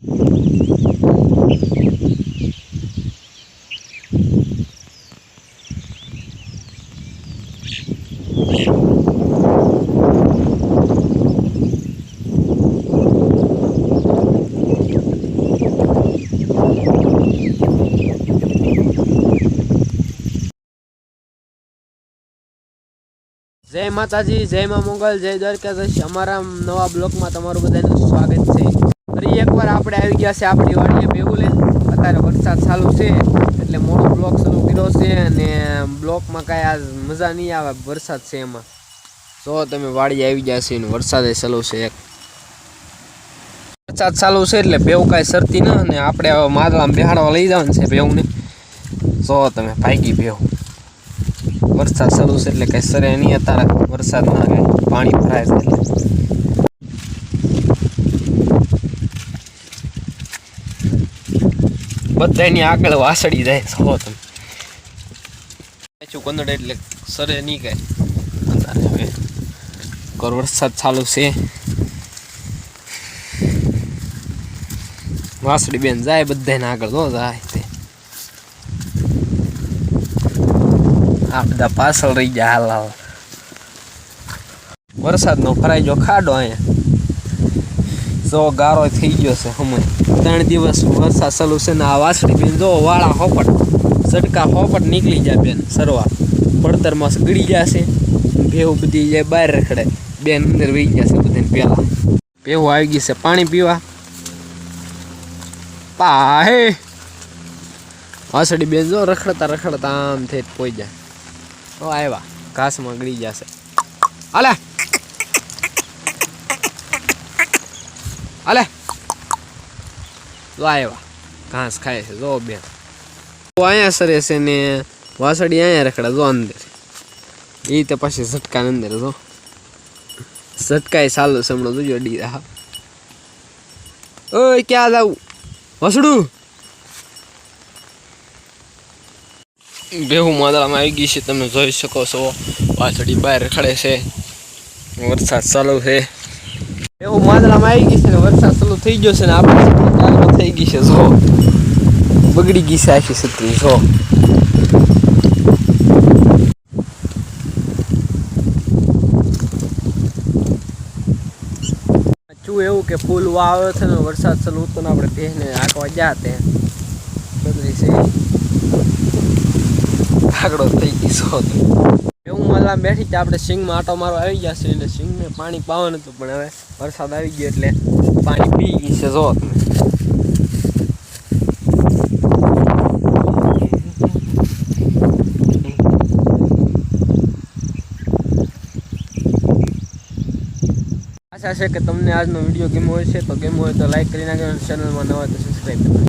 જય માતાજી જય મા મોગલ જય દ્વારકાધીશ. અમારા નવા બ્લોકમાં તમારું બધાનું સ્વાગત છે. ફરી એકવાર આપણે આવી ગયા છે આપણી વાડીએ બેહુલે અત્યારે વરસાદ ચાલુ છે, એટલે મોટો બ્લોક શરૂ કર્યો છે અને બ્લોકમાં કાંઈ આજ મજા નહીં આવે, વરસાદ છે એમાં. જો તમે વાડી આવી ગયા છે વરસાદ વરસાદે ચાલુ છે એક. વરસાદ ચાલુ છે એટલે બેવું કાંઈ સરતી ના અને આપણે હવે માદલામાં બિહાડવા લઈ જવાનું છે બેવને જો તમે ભાગી ભેવ વરસાદ ચાલુ છે એટલે કંઈ સરે નહીં, અત્યારે વરસાદ ના પાણી ભરાય છે એટલે. બધાની આગળ વાસળી જાય. છો તમે. પાછું કંદડ એટલે સરે નહીં કાંઈ અત્યારે હવે કર વરસાદ ચાલુ છે. વાસળી બેન જાય બધાને આગળ ન જાય તે. આ બધા પાછળ રહી ગયા હાલ હાલ. વરસાદનો ફરાઈ જો ખાડો અહીંયા. જો ગારો થઈ ગયો છે સમય ત્રણ દિવસ વરસાદ ચાલુ છે ને આ વાસળી બેન જો વાળા હોપટ સટકા હોપટ નીકળી જાય બેન સરવા. પડતરમાં ગળી જશે ભેવું બધી જાય બહાર રખડે. બેન અંદર વહી જશે બધાને પહેલાં. ભેવું આવી ગઈ છે પાણી પીવા. પા હે વાસળી બેન જો રખડતા રખડતા આમ થઈ પોઈ જાય. આવ્યા ઘાસમાં ગળી જશે હાલે! હાલે. આવ્યા ઘાસ ખાય છે, જો બેન. અહીંયા સરે છે ને, વાસળી અહીંયા રખડા, જો અંદર. એ તો પછી ઝટકા અંદર, જો. ઝટકાય સાલું છે ડી હા. ઓય, ક્યાં જાવું વસડું બેહુ માદળામાં આવી ગઈ છે, તમે જોઈ શકો છો. વાછડી બહાર રખડે છે. વરસાદ ચાલુ છે. એવું માદળામાં આવી ગઈ છે ને વરસાદ ચાલુ થઈ ગયો છે ને આપણે થઈ ગઈ છે, જો. બગડી ગઈ છે આખી છત્રી, જો. એવું કે ફૂલ વાવે છે ને, વરસાદ ચાલુ તો આપણે પહેને આંકવા ગયા તે. બદલી છે. આગળો થઈ ગઈ સો એવું બેઠી ત્યાં આપણે સિંગમાં આટો મારો આવી ગયા છે એટલે સિંગને પાણી પાવાનું હતું, પણ હવે વરસાદ આવી ગયો એટલે પાણી પી ગઈ છે, જો આશા છે કે તમને આજનો વીડિયો ગમ્યો હોય છે તો ગમ્યો હોય તો લાઈક કરી નાખજો ચેનલમાં ન હોય તો સબસ્ક્રાઈબ